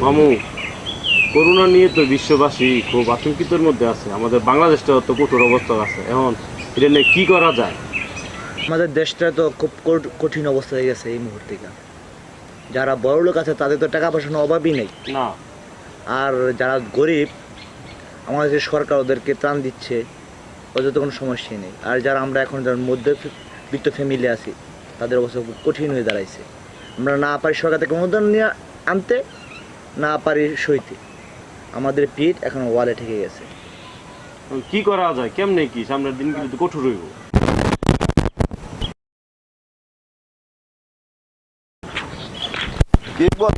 মামু করোনা নিয়ে তো বিশ্ববাসী খুব আতঙ্কিতর মধ্যে আছে। আমাদের বাংলাদেশটা তো কঠোর অবস্থা আছে। এখন এটা নিয়ে কি করা যায়? আমাদের দেশটা তো খুব কঠ- কঠিন অবস্থা হয়ে গেছে এই মুহূর্তে। যারা বড় লোক আছে তাদের তো টাকা পয়সার অভাবই নেই। না। আর যারা গরিব আমাদের যে সরকার ওদেরকে ত্রাণ দিচ্ছে ওদের তো কোনো সমস্যাই নেই। আর যারা আমরা এখন যারা মধ্যবিত্ত ফ্যামিলি আছি তাদের অবস্থা খুব কঠিন হয়ে দাঁড়াইছে। আমরা না পারি সরকার থেকে অনুদান নিয়ে আনতে না পারি সইতে। আমাদের পিঠ এখন ওয়ালে ঠেকে গেছে। কি করা যায়? কেমনে কি? সামনের দিন কিন্তু কঠোর হইব?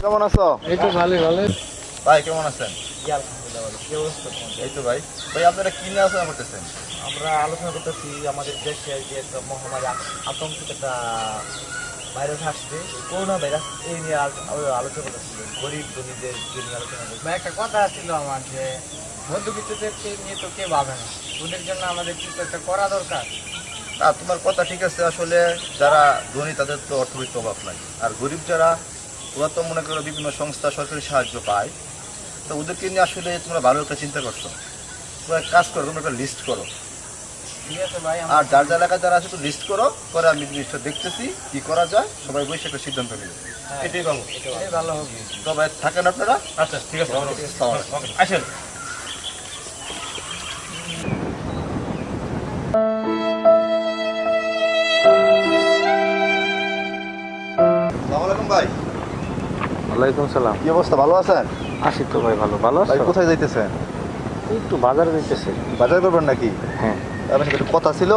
কেমন আছো? এই তো ভালো ভালো ভাই কেমন আছেন? এই তো ভাই। ভাই আপনারা কি নিয়ে আলোচনা করতেছেন? আমরা আলোচনা করতেছি আমাদের দেশে যে একটা মহামারী আতঙ্কিত একটা ভাইরাস আসছে করোনা ভাইরাস এই নিয়ে আলোচনা করতেছি গরিব ধনীদের নিয়ে আলোচনা করছি ভাই, একটা কথা ছিল আমার যে মধ্যবিত্তদেরকে নিয়ে তো কে ভাবে না। ওদের জন্য আমাদের কিছু একটা করা দরকার। না, তোমার কথা ঠিক আছে, আসলে যারা ধনী তাদের তো অর্থনৈতিক অভাব নাই। আর গরিব যারা, ওরা তো মনে করো বিভিন্ন সংস্থা, সরকারি সাহায্য পায়। তো ওদেরকে নিয়ে আসলে তোমরা ভালো একটা চিন্তা করছ। তোমরা কাজ করো, তোমরা একটা লিস্ট করো। আর যার যার এলাকায় যারা আছে তো লিস্ট করো করে আমি জিনিসটা দেখতেছি কি করা যায় সবাই বসে একটা সিদ্ধান্ত নিবে। এটাই পাবো ভালো। হবে। সবাই থাকেন আপনারা? আচ্ছা ঠিক আছে আসেন। ভাই। ওয়ালাইকুম সালাম। কি অবস্থা ভালো আছেন? আসি তো ভাই ভালো। ভালো ভাই কোথায় যাইতেছেন? একটু বাজারে যাইতেছে। বাজার করবেন নাকি? হ্যাঁ। আপনার সাথে কথা ছিল।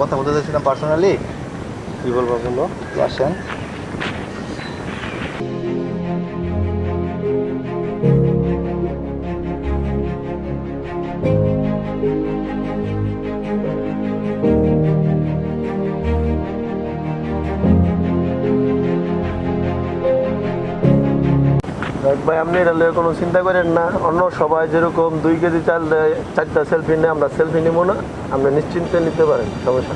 কথা বলতে চাইছিলাম পার্সোনালি কি বলব বলো? আসেন। ভাই, আপনি এটা নিয়ে কোনো চিন্তা করেন না অন্য সবাই যেরকম দুই কেজি চাল দেয়, চারটা সেলফি নেয়, আমরা সেলফি নিব না আপনি নিশ্চিন্তে নিতে পারেন, সমস্যা।